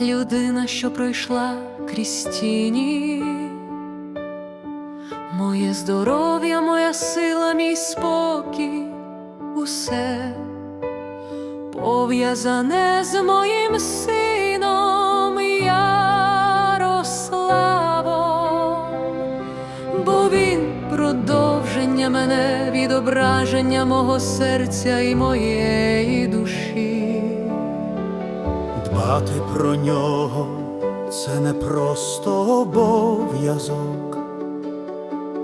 людина, що пройшла крізь тіні. Моє здоров'я, моя сила, мій спокій, усе пов'язане з моїм сином Ярославом, бо він продовження мене, відображення мого серця і моєї душі. Дбати про нього. Це не просто обов'язок,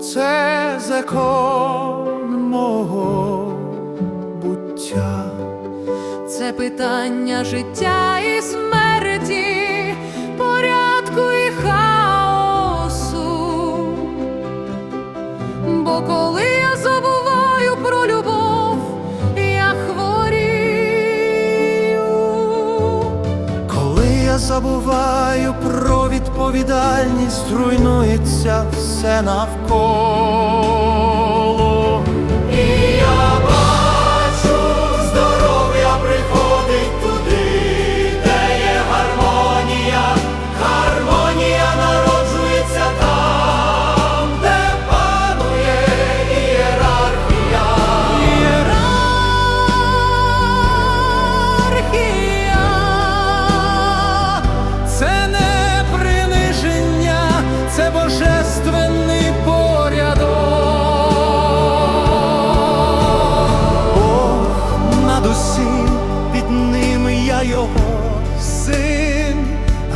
це закон мого буття. Це питання життя і смерті, я забуваю про відповідальність, руйнується все навколо.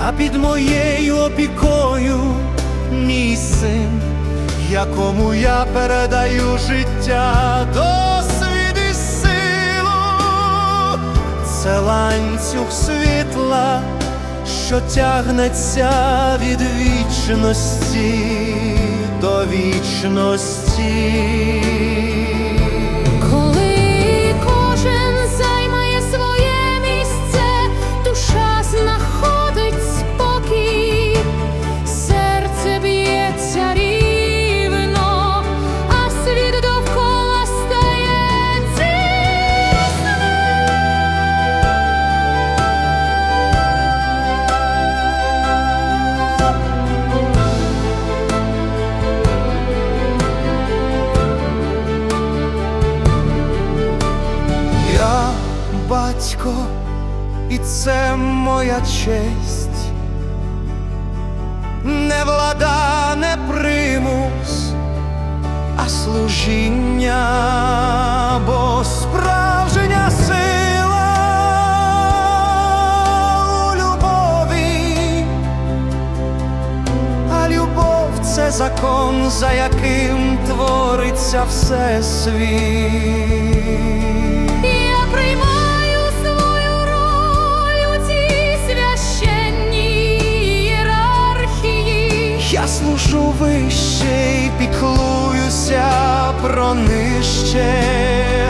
А під моєю опікою мій син, якому я передаю життя, досвід і силу. Це ланцюг світла, що тягнеться від вічності до вічності. Батько, і це моя честь, не влада, не примус, а служіння, бо справжня сила у любові, а любов це закон, за яким твориться все Я служу вище і піклуюся про нижче.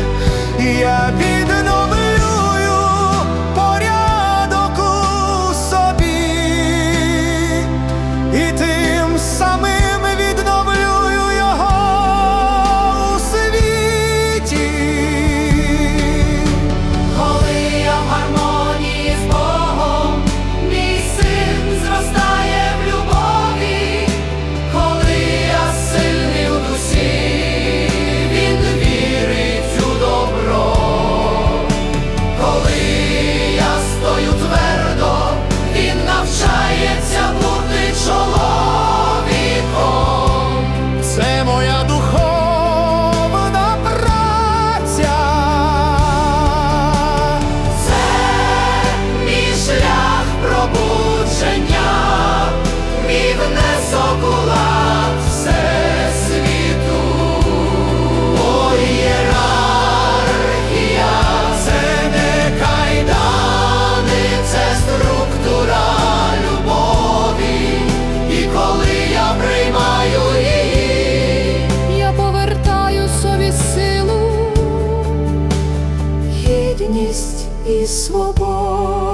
і свободи.